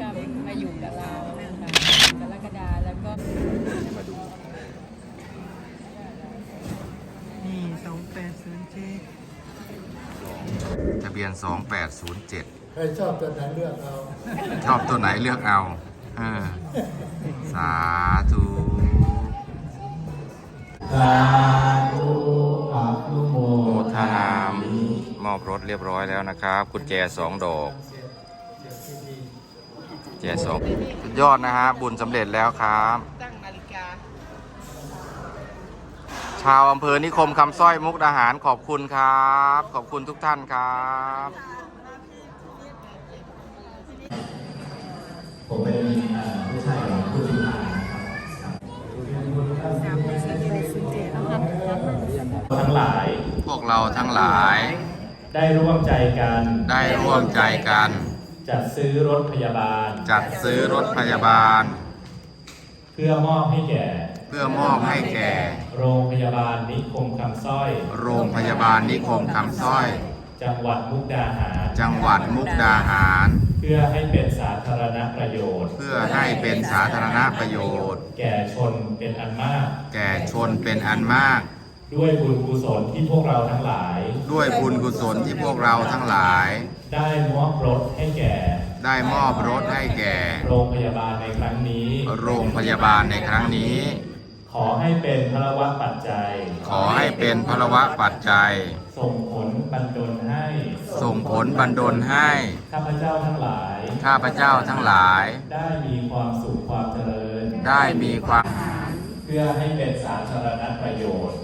ก็มาอยู่กับเราค่ะกรกฎาแล้วก็มาดูนี่สองแปดศูนย์เจ็ดทะเบียน 2807 ใครชอบตัวไหนเลือกเอา ชอบตัวไหนเลือกเอาเออสาธุสาธุอานุโมโมทนามมอบรถเรียบร้อยแล้วนะครับกุญแจสองดอกกุญแจสองสุดยอดนะฮะ บุญสำเร็จแล้วครับ ตั้งนาฬิกา ชาวอำเภอนิคมคำสร้อยมุกดาหารขอบคุณครับ ขอบคุณทุกท่านครับ ผมเป็นเอ่อผู้ชายของผู้พิพากษาทั้งหลาย พวกเราทั้งหลาย ได้ร่วมใจกัน ได้ร่วมใจกัน จัดซื้อรถพยาบาล จัดซื้อรถพยาบาล เพื่อมอบให้แก่ เพื่อมอบให้แก่ โรงพยาบาลนิคมคำสร้อย โรงพยาบาลนิคมคำสร้อย จังหวัดมุกดาหาร จังหวัดมุกดาหาร เพื่อให้เป็นสาธารณประโยชน์ เพื่อให้เป็นสาธารณประโยชน์ แก่ชนเป็นอันมาก แก่ชนเป็นอันมาก ด้วยบุญกุศลที่พวกเราทั้งหลาย ด้วยบุญกุศลที่พวกเราทั้งหลาย ได้มอบรถให้แก่ ได้มอบรถให้แก่ โรงพยาบาลในครั้งนี้ โรงพยาบาลในครั้งนี้ ขอให้เป็นพระวะปัจจัย ขอให้เป็นพลวะปัจจัย ส่งผลบันดลให้ ส่งผลบันดลให้ ข้าพเจ้าทั้งหลาย ข้าพเจ้าทั้งหลาย ได้มีความสุขความเจริญ ได้มีความ เพื่อให้เป็นสาธารณประโยชน์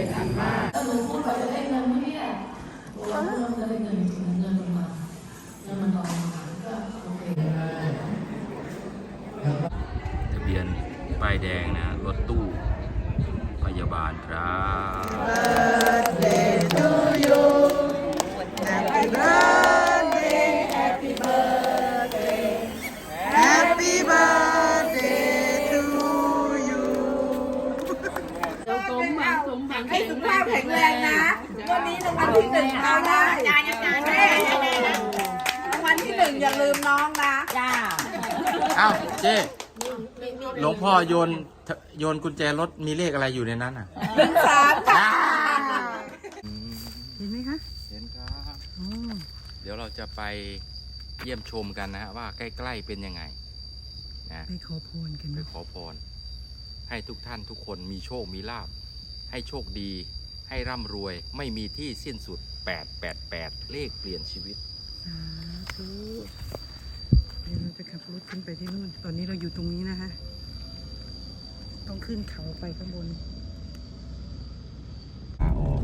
เป็นอันมากหนูพูดว่าจะได้เงินไหมเนี่ย หลวงพ่อโยนโยนกุญแจรถมีเลขอะไรอยู่ในนั้นอะหนึ่งสามค่ะเห็นไหมคะเห็นครับเดี๋ยวเราจะไปเยี่ยมชมกันนะฮะว่าใกล้ๆเป็นยังไงนะไปขอพรกันไปนะขอพร ให้ทุกท่านทุกคนมีโชคมีลาบ ให้โชคดี ให้ร่ำรวยไม่มีที่สิ้นสุด 888 เลขเปลี่ยนชีวิตสาธุเดี๋ยวเราจะขับรถขึ้นไปที่นู่น ตอนนี้เราอยู่ตรงนี้นะคะ ต้องขึ้นเขาไปข้างบนขาออก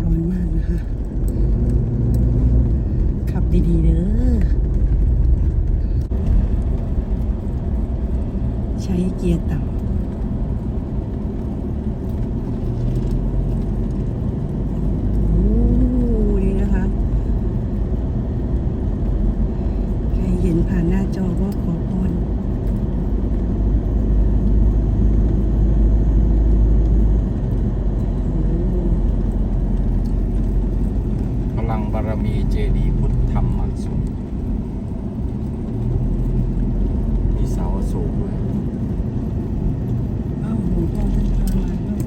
ร้อนมากนะคะ ขับดีๆเด้อ ใช้เกียร์ต่ำโอ้ดีนะคะ ใครเห็นผ่านหน้าจอก็ขอพร พลังบารมีเจดีย์พุทธธรรมสงฆ์มีเสาอโศกด้วย อ้าวหลวงพ่อท่านพามาด้วย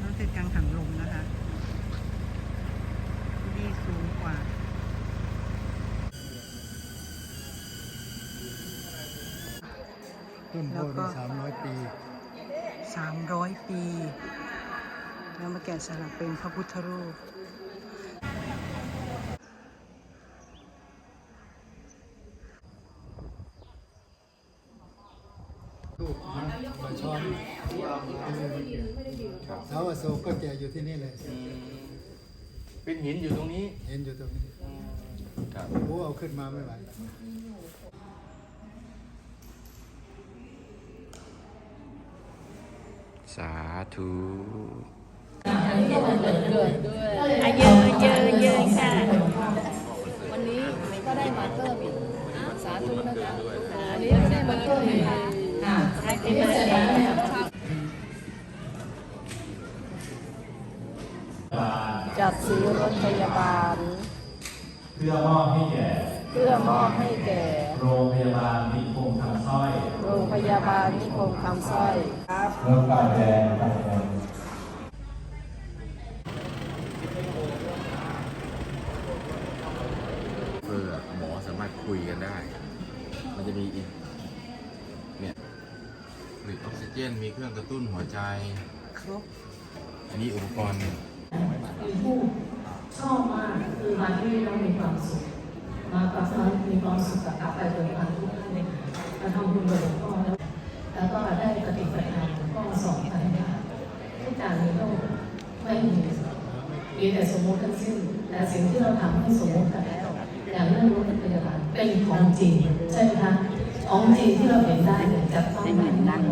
นั่นคือกลางหันลมนะคะ นี่สูงกว่า ต้นโพแล้วก็ธิ์สามร้อยปีสามร้อยปี แล้วมาแกะสลักเป็นพระพุทธรูปลูกนะมาช้อนเสาอโศกก็แกอยู่ที่นี่เลยเป็นหินอยู่ตรงนี้เห็นอยู่ตรงนี้ครับโอ้เอาขึ้นมาไม่ไหว สาธุอายุเยอะเยอะค่ะเพิ่มอีกสาธุนะคะด้วยอันนี้ได้มาเพิ่มอีกค่ะที่เสร็จแล้วเนี่ยจัดซื้อรถพยาบาล เพื่อมอบให้แก่ เพื่อมอบให้แก่ โรงพยาบาลนิคมคำสร้อยโรงพยาบาลนิคมคำสร้อยรถป้ายแดงป้ายแดงเพื่อหมอสามารถคุยกันได้ มันจะมีอีกเนี่ยผลิตออกซิเจนมีเครื่องกระตุ้นหัวใจ ครบอันนี้อุปกรณ์คือผู้ชอบมากคือมาที่นี่แล้วมีความสุข มากับนั้นมีความสุขกับกลับไปโดยการทุกท่านเลยมาทำบุญกับหลวงพ่อแล้วแล้วก็ได้ปฏิบัติธรรมหลวงพ่อสอนไปว่าทุกอย่างในโลกไม่มีมีแต่สมมติทั้งสิ้นแต่สิ่งที่เราทำให้สมมติกันแล้วอย่างเรื่องรถพยาบาลเป็นของจริงใช่ไหมคะของจริงที่เราเห็นได้เนี่ยจะต้องไม่นั่ง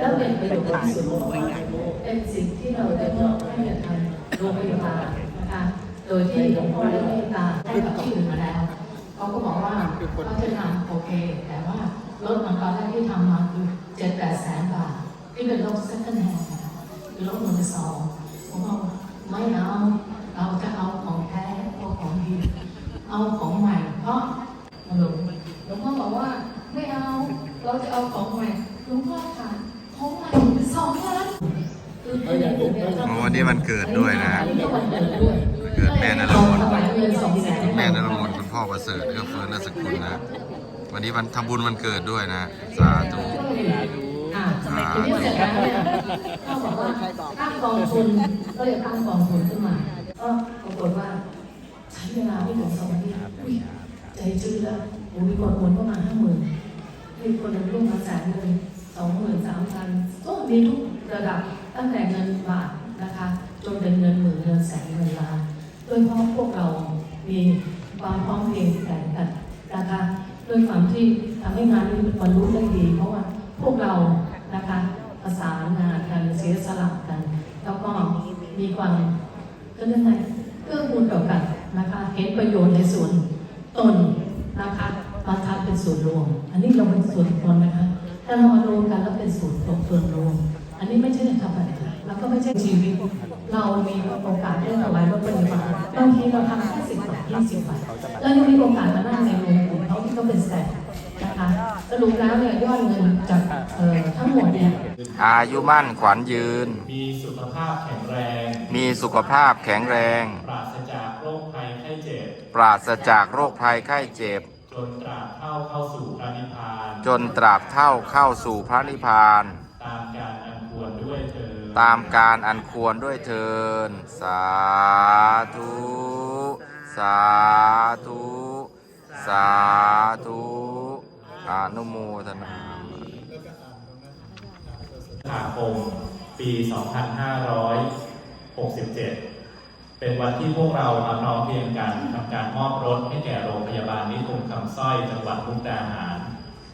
แล้วเป็นประโยชน์ส่วนรวมเป็นสิ่งที่เราได้มอบให้กับทางโรงพยาบาลนะคะโดยที่หลวงพ่อได้เมตตาให้กับที่อื่นมาแล้ว เขาก็บอกว่าเขาจะทำโอเค แต่ว่ารถมันตอนแรกที่ทำมาคือเจ็ดแปดแสนบาท ที่เป็นรถ second hand คือรถมือสองผมบอกว่าไม่เอาเราจะเอาของแท้เอาของดีเอาของใหม่ เพราะหลวงหลวงพ่อบอกว่าไม่เอาเราจะเอาของใหม่หลวงพ่อค่ะของใหม่สองล้านคือคืออย่างนี้เนี่ยโอ้วันนี้วันเกิดด้วยนะอัก็วันเกิดด้วยวันเกิดแม่นรมนถวายเงินสองแสนแม่นรมนคุณ พ่อประเสริฐเอื้อเฟื้อนนสกุลนะ วันนี้วันทำบุญวันเกิดด้วยนะ สาธุอ่าทีนี้เสร็จแล้วเนี่ยเขาบอกว่าตั้งกองทุนก็เลยตั้งกองทุนขึ้นมา ก็ปรากฏว่าใช้เวลาไม่ถึงสองอาทิตย์อุ้ยใจชื้นแล้วโอ้มีคนโอนเข้ามาห้าหมื่นมีคนหนึ่งร่วมมาแสนหนึ่งสองหมื่นสามพันก็มีทุกระดับตั้งแต่เงินบาทนะคะ จนเป็นเงินหมื่นเงินแสนเงินล้านโดยเฉพาะพวกเรามี ความพร้อมเพรียงกต่างนะคะด้วยความที่ทำให้งานนี้บรรลุได้ดี เพราะว่าพวกเรานะคะประสานงานกันเสียสละกัน แล้วก็มีความก็เรื่องไงเพื่อมูลต่อกันนะคะเห็นประโยชน์ในส่วนตนนะคะมาทำเป็นส่วนรวม อันนี้เราเป็นส่วนตนนะคะถ้าเรารวมกันแล้วเป็นส่วนตนส่วนรวม อันนี้ไม่ใช่ธรรมดาแล้วก็ไม่ใช่ชีวิต เรามีโอกาสได้ถวายรถพยาบาลบางทีเราทำ ยี่สิบบาทแล้วยังมีโอกาสมานั่งในโรงกลุ่มเขาที่เขาเป็นแสนนะคะสรุปแล้วเนี่ยยอดเงินจากเอ่อทั้งหมดเนี่ยอายุมั่นขวัญยืน มีสุขภาพแข็งแรง มีสุขภาพแข็งแรง ปราศจากโรคภัยไข้เจ็บ ปราศจากโรคภัยไข้เจ็บ จนตราบเท่าเข้าสู่พระนิพพาน จนตราบเท่าเข้าสู่พระนิพพาน ตามการอันควรด้วยเธอญตามการอันควรด้วยเทินสาธุ สาธุ สาธุอนุโมทนาสิงหาคมปี 2567 เป็นวันที่พวกเรามาพร้อมเพรียงกันทำการมอบรถให้แก่โรงพยาบาลนิคมคำสร้อยจังหวัดมุกดาหาร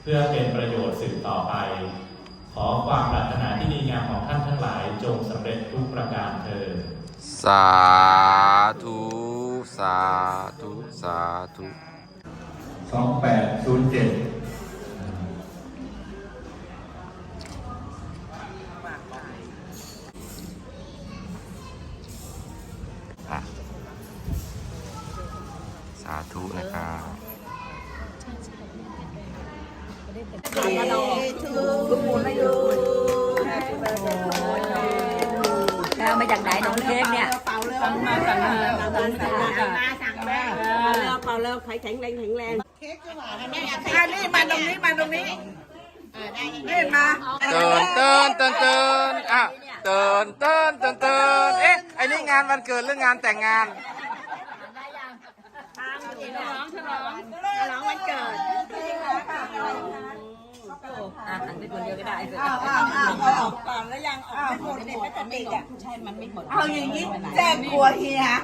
เพื่อเป็นประโยชน์สืบต่อไป ขอความปรารถนาที่ดีงามของท่านทั้งหลายจงสำเร็จทุกประการเถิดสาาธุนะครับแล้วมาจากไหนน้องเค้กเนี่ยสั่งมาสั่งมาสั่งมาสั่งมาสั่งมาเป่าเร็วเป่าเร็วใครแข็งแรงแข็งแรงเค้กก็หวานนะอะนี่มาตรงนี้มาตรงนี้นี่มาเตินเตินเตินเตินอะเตินเตินเตินเตินเอ๊ะไอ้นี่งานวันเกิดหรืองานแต่งงาน ฉลองฉลองฉลอง วันเกิดอะอันนี้คนเดียวก็ได้อ้าวอ้าวอ้าวออกก่อนแล้วยังออกไม่หมดเนี่ยไม่ติดอะใช่ มันไม่หมด เอาอย่างนี้แจ้งกลัวเฮียอะ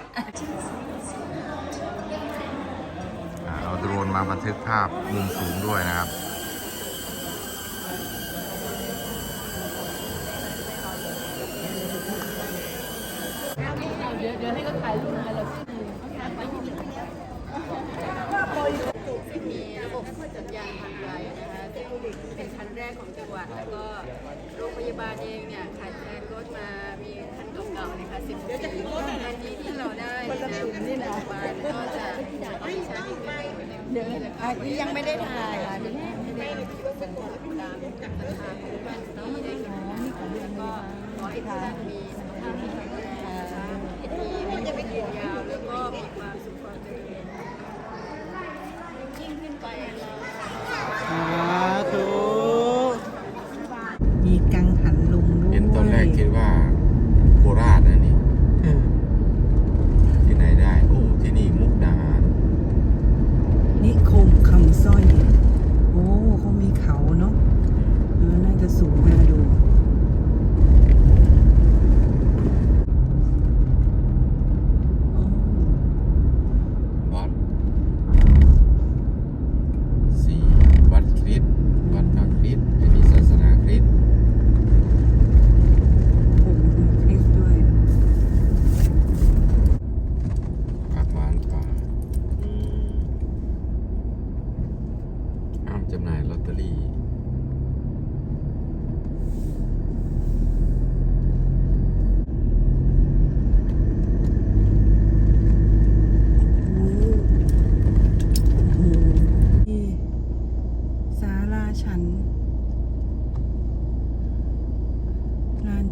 เอาโดรนมาบันทึกภาพมุมสูงด้วยนะครับเดี๋ยวเดี๋ยวให้เขาถ่ายรูปมาเรา การพันไว้นะคะซึ่งเป็นคันแรกของจังหวัด แล้วก็โรงพยาบาลเองเนี่ยขาดแคลนรถมามีคันเก่าๆเลยค่ะสิบเดียวจะนอันนี้ที่เราได้นะนี่นะบาลก็จะไม่ใช่ไมเดี๋ยวยังไม่ได้ถ่ายค่ะไม่ได้เป็นตัดตามกับราคาของมันที่ได้ค่ะแล้วก็ขอให้ท่านมีสุขภาพที่แข็งแรงนะคะที่ไม่จะไปกินยา สูงน่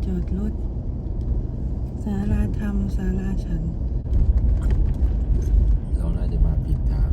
จอดรถศาลาธรรมศาลาฉัน เราน่าจะมาผิดทาง